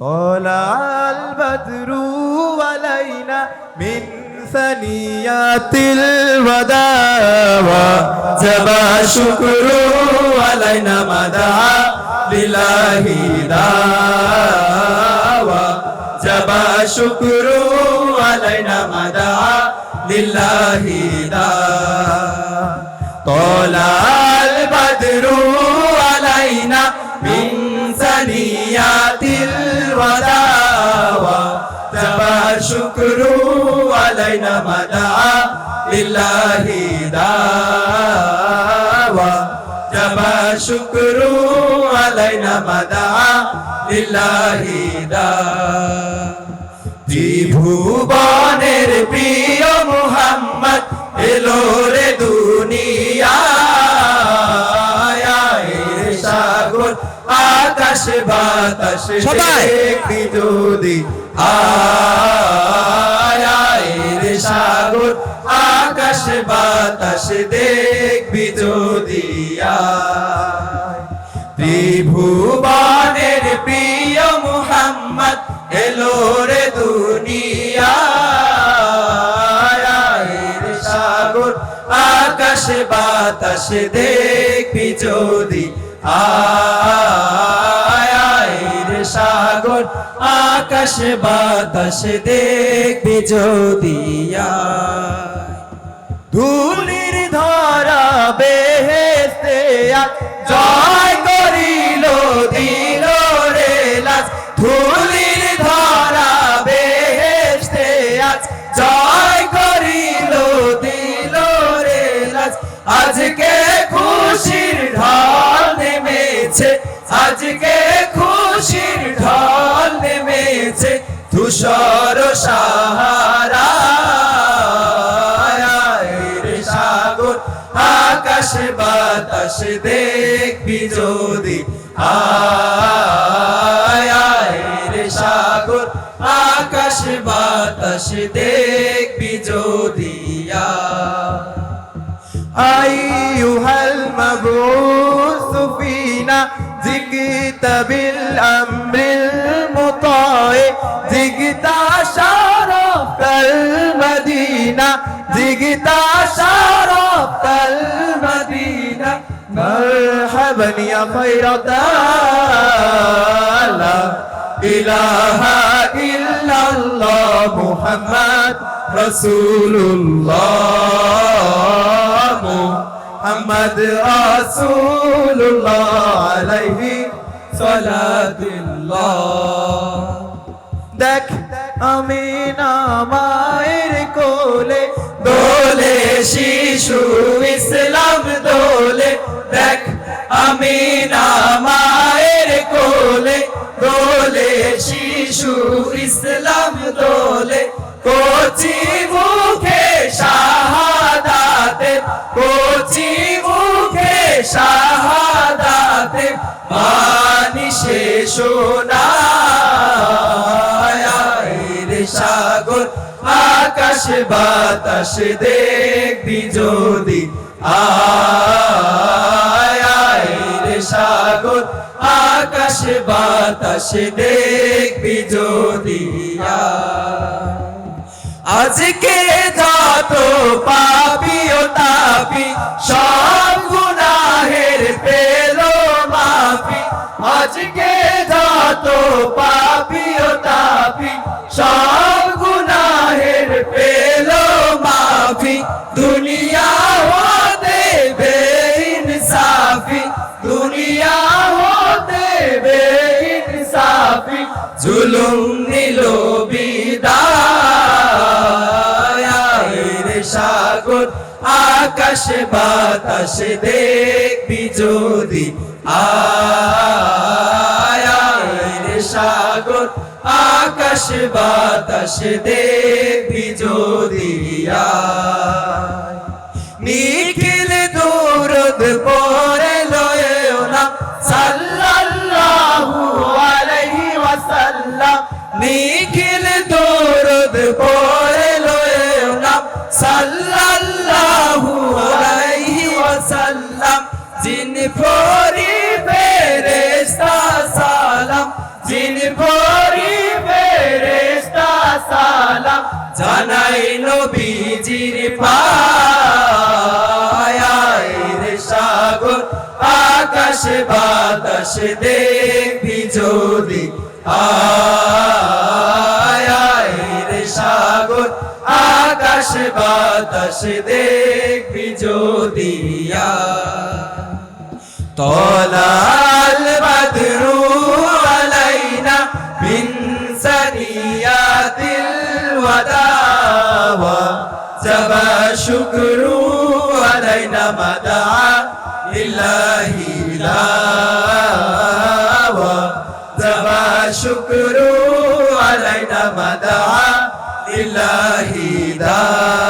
طلع البدر علينا من ثنيات الوداع وجب الشكر علينا مدى لله دعوة جب الشكر علينا مدى لله دعوة طلع البدر وجب الشكر علينا مدعا لله دعوة جب الشكر علينا مدعا لله دعوة ত্রিভুবনের প্রিয় আকাশ বাতাস সবাই। দেখবি যদি। আয় রে সাগর আকাশ বাতাস দেখবি যদি। ত্রিভুবনের প্রিয় মুহাম্মদ এলো রে দুনিয়ায় রে সাগর আকাশ বাতাস দেখবি যদি। আয় সাগর আকাশ বাতাস দেখবে যদিয়া ধুলির ধরা বেহেস্তে জয় করিল দিল নেমেছে। আজকে খুশির ঢল নেমেছে ধূসর সাহারা। সাগর, আকাশ বাতাস দেখবি যদি। আয় রে সাগর, আকাশ বাতাস দেখবি যদি। أيها المبعوث فينا جئت بالأمر المطاع جئت شرفت المدينة جئت شرفت المدينة. مرحبا يا خير دار لا إله إلا الله محمد رسول الله. محمد رسول الله عليه صلاة الله দেখ আমি না মায়ের কোলে দোলে শিশু ইসলাম দোলে দেখ আমি না মায়ের কোলে দোলে শিশু ইসলাম দোলে কোচি মুখে শাহাদাতে কোচি মুখে শাহাদাতে, মানি শেষ সাগর, আকাশ বাতাস দেখবি যদি। আয় সাগর, আকাশ বাতাস দেখবি যদি। আজকে যত পাপি আজকে যত পাপি ও তাপি, সব গুনাহের পেল মাফি। দুনিয়া হতে বেইনসাফি, দুনিয়া হতে বেইনসাফি, জুলুম নিল বিদায়। সাগর, আকাশ বাতাস দেখবি যদি রে সাগর, আকাশ বাতাস দেখবি যদি আয়। নিখিল দূরদ পরে লয়েও না, সাল্লাল্লাহু আলাইহি ওয়াসাল্লাম। নিখিল দূরদ পরে লয়েও না আলাইহি ওয়াসাল্লাম। সালাম জানাই নবীজির পায়। রে সাগর, আকাশ বাতাস দেখবি যদি। আয় রে সাগর, আকাশ বাতাস দেখবি যদি। তলা الوداع وجب شكر علينا ما دعا لله لا وجب شكر علينا ما دعا لله دا